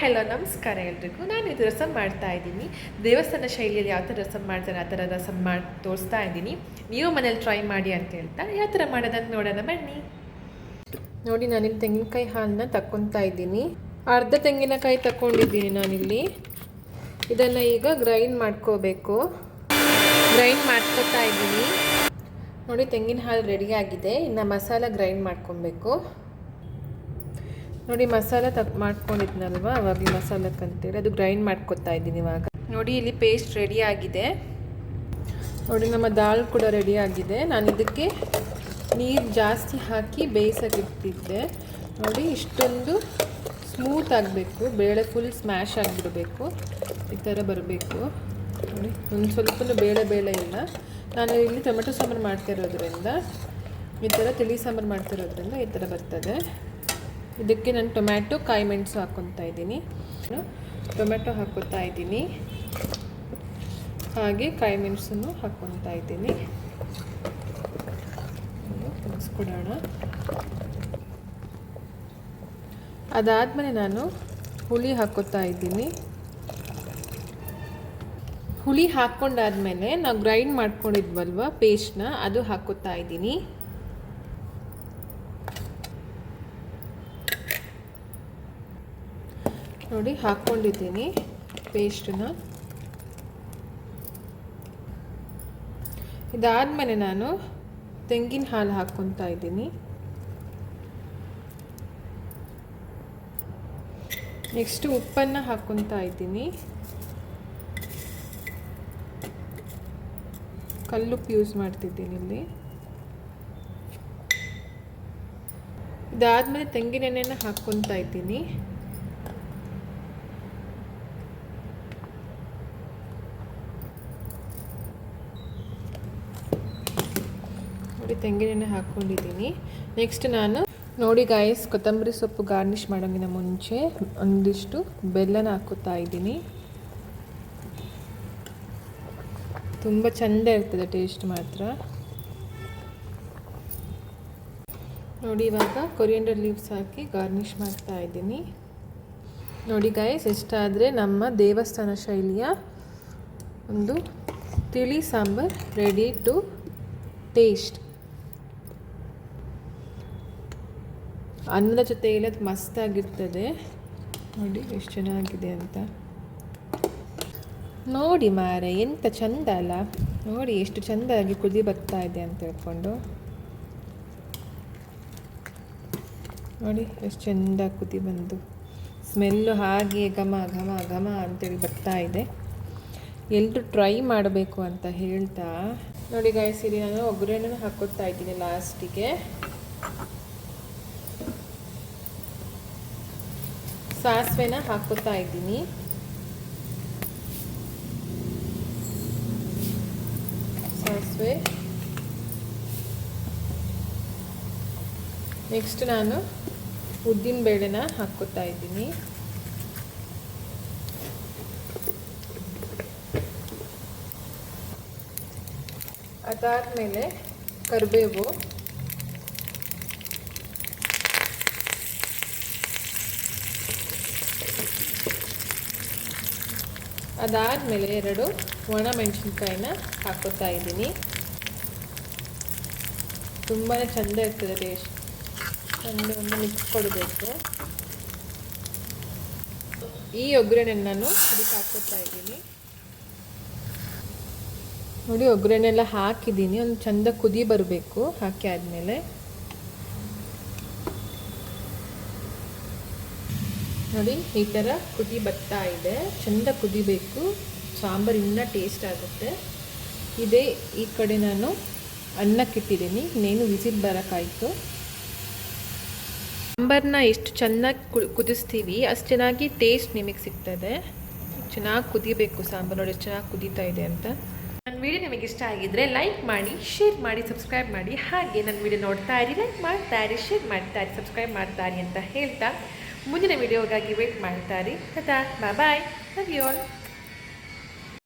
Hello, ನಮಸ್ಕಾರ ಎಲ್ರಿಗೂ. ನಾನು ಇದು ರಸಮ್ ಮಾಡ್ತಾ ಇದ್ದೀನಿ. ದೇವಸ್ಥಾನ ಶೈಲಿಯಲ್ಲಿ ಯಾವ ಥರ ರಸಮ್ ಮಾಡ್ತಾರೆ, ಆ ಥರ ರಸಮ್ ಮಾಡಿ ತೋರಿಸ್ತಾ ಇದ್ದೀನಿ. ನೀವು ಮನೇಲಿ ಟ್ರೈ ಮಾಡಿ ಅಂತ ಹೇಳ್ತಾ, ಯಾವ ಥರ ಮಾಡೋದಂತ ನೋಡೋಣ ಬನ್ನಿ. ನೋಡಿ ನಾನಿಲ್ಲಿ ತೆಂಗಿನಕಾಯಿ ಹಾಲನ್ನ ತಕ್ಕೊತಾ ಇದ್ದೀನಿ. ಅರ್ಧ ತೆಂಗಿನಕಾಯಿ ತಗೊಂಡಿದ್ದೀನಿ ನಾನಿಲ್ಲಿ. ಇದನ್ನು ಈಗ ಗ್ರೈಂಡ್ ಮಾಡ್ಕೋಬೇಕು. ಗ್ರೈಂಡ್ ಮಾಡ್ಕೋತಾ ಇದ್ದೀನಿ. ನೋಡಿ, ತೆಂಗಿನ ಹಾಲು ರೆಡಿಯಾಗಿದೆ ಇನ್ನು ಮಸಾಲ ಗ್ರೈಂಡ್ ಮಾಡ್ಕೊಬೇಕು. ನೋಡಿ, ಮಸಾಲ ತಕ್ ಮಾಡ್ಕೊಂಡಿದ್ನಲ್ವ? ಅವಾಗ ಮಸಾಲಕ್ಕಂತೇಳಿ ಅದು ಗ್ರೈಂಡ್ ಮಾಡ್ಕೊತಾ ಇದ್ದೀನಿ ಇವಾಗ. ನೋಡಿ, ಇಲ್ಲಿ ಪೇಸ್ಟ್ ರೆಡಿ ಆಗಿದೆ. ನೋಡಿ, ನಮ್ಮ ದಾಲ್ ಕೂಡ ರೆಡಿ ಆಗಿದೆ. ನಾನು ಇದಕ್ಕೆ ನೀರು ಜಾಸ್ತಿ ಹಾಕಿ ಬೇಯಿಸೋಕ್ಕಿಟ್ಟಿದ್ದೆ ನೋಡಿ, ಇಷ್ಟೊಂದು ಸ್ಮೂತ್ ಆಗಬೇಕು. ಬೇಳೆ ಫುಲ್ ಸ್ಮ್ಯಾಶ್ ಆಗಿಬಿಡಬೇಕು. ಈ ಥರ ಬರಬೇಕು. ನೋಡಿ, ಒಂದು ಸ್ವಲ್ಪ ಬೇಳೆ ಬೇಳೆ ಇಲ್ಲ. ನಾನು ಇಲ್ಲಿ ಟೊಮೆಟೊ ಸಾಂಬಾರು ಮಾಡ್ತಿರೋದ್ರಿಂದ, ಈ ಥರ ತಿಳಿ ಸಾಂಬಾರು ಮಾಡ್ತಿರೋದ್ರಿಂದ ಈ ಥರ ಬರ್ತದೆ. ಇದಕ್ಕೆ ನಾನು ಟೊಮ್ಯಾಟೊ, ಕಾಯಿ ಮೆಣಸು ಹಾಕ್ಕೊತಾ ಇದ್ದೀನಿ. ಟೊಮ್ಯಾಟೊ ಹಾಕೋತಾ ಇದ್ದೀನಿ. ಹಾಗೆ ಕಾಯಿ ಮೆಣಸನ್ನು ಹಾಕ್ಕೊತಾ ಇದ್ದೀನಿ. ಕೊಡೋಣ ಅದಾದಮೇಲೆ ನಾನು ಹುಳಿ ಹಾಕೋತಾ ಇದ್ದೀನಿ. ಹುಳಿ ಹಾಕ್ಕೊಂಡಾದ್ಮೇಲೆ ನಾವು ಗ್ರೈಂಡ್ ಮಾಡ್ಕೊಂಡಿದ್ವಲ್ವ ಪೇಸ್ಟ್ನ, ಅದು ಹಾಕೋತಾ ಇದ್ದೀನಿ. ನೋಡಿ ಹಾಕ್ಕೊಂಡಿದ್ದೀನಿ ಪೇಸ್ಟನ್ನ. ಇದಾದಮೇಲೆ ನಾನು ತೆಂಗಿನ ಹಾಲು ಹಾಕ್ಕೊತಾ ಇದ್ದೀನಿ. ನೆಕ್ಸ್ಟ್ ಉಪ್ಪನ್ನು ಹಾಕ್ಕೊತಾ ಇದ್ದೀನಿ. ಕಲ್ಲುಪ್ಪು ಯೂಸ್ ಮಾಡ್ತಿದ್ದೀನಿ ಇಲ್ಲಿ. ಇದಾದಮೇಲೆ ತೆಂಗಿನೆಣ್ಣೆನ ಹಾಕ್ಕೊತಾ ಇದ್ದೀನಿ. ತೆಂಗಿನೆಣ್ಣೆ ಹಾಕ್ಕೊಂಡಿದ್ದೀನಿ ನೆಕ್ಸ್ಟ್ ನಾನು ನೋಡಿ ಗಾಯಸ್ ಕೊತ್ತಂಬರಿ ಸೊಪ್ಪು ಗಾರ್ನಿಷ್ ಮಾಡೋಂಗಿನ ಮುಂಚೆ ಒಂದಿಷ್ಟು ಬೆಲ್ಲನ ಹಾಕುತ್ತಾ ಇದ್ದೀನಿ. ತುಂಬ ಚೆಂದ ಇರ್ತದೆ ಟೇಸ್ಟ್ ಮಾತ್ರ. ನೋಡಿ ಇವಾಗ ಕೊರಿಯಂಡರ್ ಲೀವ್ಸ್ ಹಾಕಿ ಗಾರ್ನಿಷ್ ಮಾಡ್ತಾ ಇದ್ದೀನಿ. ನೋಡಿ ಗಾಯಸ್ ಎಷ್ಟಾದರೆ ನಮ್ಮ ದೇವಸ್ಥಾನ ಶೈಲಿಯ ಒಂದು ತಿಳಿ ಸಾಂಬಾರ್ ರೆಡಿ ಟು ಟೇಸ್ಟ್ ಅನ್ನದ ಜೊತೆ ಇಲ್ಲ ಮಸ್ತಾಗಿರ್ತದೆ. ನೋಡಿ ಎಷ್ಟು ಚೆನ್ನಾಗಿದೆ ಅಂತ. ನೋಡಿ ಮಾರೆ, ಎಂತ ಚಂದ ಅಲ್ಲ. ನೋಡಿ ಎಷ್ಟು ಚೆಂದಾಗಿ ಕುದಿ ಬರ್ತಾ ಇದೆ ಅಂತ ಹೇಳ್ಕೊಂಡು. ನೋಡಿ ಎಷ್ಟು ಚಂದ ಕುದಿ ಬಂದು. ಸ್ಮೆಲ್ಲು ಹಾಗೆ ಘಮ ಘಮ ಘಮ ಅಂತೇಳಿ ಬರ್ತಾ ಇದೆ. ಎಲ್ಲರೂ ಟ್ರೈ ಮಾಡಬೇಕು ಅಂತ ಹೇಳ್ತಾ. ನೋಡಿ ಗಾಯಸಿರಿ ನಾನು ಒಗ್ಗರಣೆನೂ ಹಾಕೋತಾ ಇದ್ದೀನಿ ಲಾಸ್ಟಿಗೆ ಸಾಸಿವೆನ ಹಾಕೋತಾ ಇದ್ದೀನಿ. ಸಾಸಿವೆ ನೆಕ್ಸ್ಟ್ ನಾನು ಉದ್ದಿನ ಬೇಳೆನ ಹಾಕ್ಕೋತಾ ಇದ್ದೀನಿ. ಅದಾದಮೇಲೆ ಕರಿಬೇವು. ಅದಾದಮೇಲೆ ಎರಡು ಒಣ ಮೆಣಸಿನ್ಕಾಯಿನ ಹಾಕೋತಾ ಇದ್ದೀನಿ. ತುಂಬಾ ಚೆಂದ ಇರ್ತದೆ ಟೇಸ್ಟ್ ಚೆಂದ ಒಂದು ಮಿಕ್ಸ್ ಕೊಡಬೇಕು. ಈ ಒಗ್ಗರಣೆ ನಾನು ಇದಕ್ಕೆ ಹಾಕೋತಾ ಇದ್ದೀನಿ. ನೋಡಿ ಒಗ್ಗರಣೆ ಎಲ್ಲ ಹಾಕಿದ್ದೀನಿ. ಒಂದು ಚೆಂದ ಕುದಿ ಬರಬೇಕು. ಹಾಕಿ ಆದಮೇಲೆ ನೋಡಿ, ಈ ಥರ ಕುದಿ ಬರ್ತಾ ಇದೆ. ಚೆಂದ ಕುದಿಬೇಕು. ಸಾಂಬಾರು ಇನ್ನೂ ಟೇಸ್ಟ್ ಆಗುತ್ತೆ. ಇದೇ, ಈ ಕಡೆ ನಾನು ಅನ್ನಕ್ಕಿಟ್ಟಿದ್ದೀನಿ. ಇನ್ನೇನು ವಿಸಿಲ್ ಬರೋಕ್ಕಾಯಿತು. ಸಾಂಬಾರನ್ನ ಎಷ್ಟು ಚೆನ್ನಾಗಿ ಕುದಿಸ್ತೀವಿ. ಅಷ್ಟು ಚೆನ್ನಾಗಿ ಟೇಸ್ಟ್ ನಿಮಗೆ ಸಿಗ್ತದೆ. ಚೆನ್ನಾಗಿ ಕುದಿಬೇಕು ಸಾಂಬಾರು. ನೋಡಿ, ಚೆನ್ನಾಗಿ ಕುದೀತಾ ಇದೆ ಅಂತ. ನನ್ನ ವಿಡಿಯೋ ನಿಮಗೆ ಇಷ್ಟ ಆಗಿದ್ದರೆ ಲೈಕ್ ಮಾಡಿ ಶೇರ್ ಮಾಡಿ ಸಬ್ಸ್ಕ್ರೈಬ್ ಮಾಡಿ. ಹಾಗೆ ನನ್ನ ವಿಡಿಯೋ ನೋಡ್ತಾ ಇರಿ. ಲೈಕ್ ಮಾಡ್ತಾ ಇರಿ ಶೇರ್ ಮಾಡ್ತಾ ಇರಿ ಸಬ್ಸ್ಕ್ರೈಬ್ ಮಾಡ್ತಾ ಇರಿ ಅಂತ ಹೇಳ್ತಾ ಮುಂದಿನ ವಿಡಿಯೋಗಾಗಿ ವೇಟ್ ಮಾಡ್ತಾರಿ ಇರಿ. Bye love you all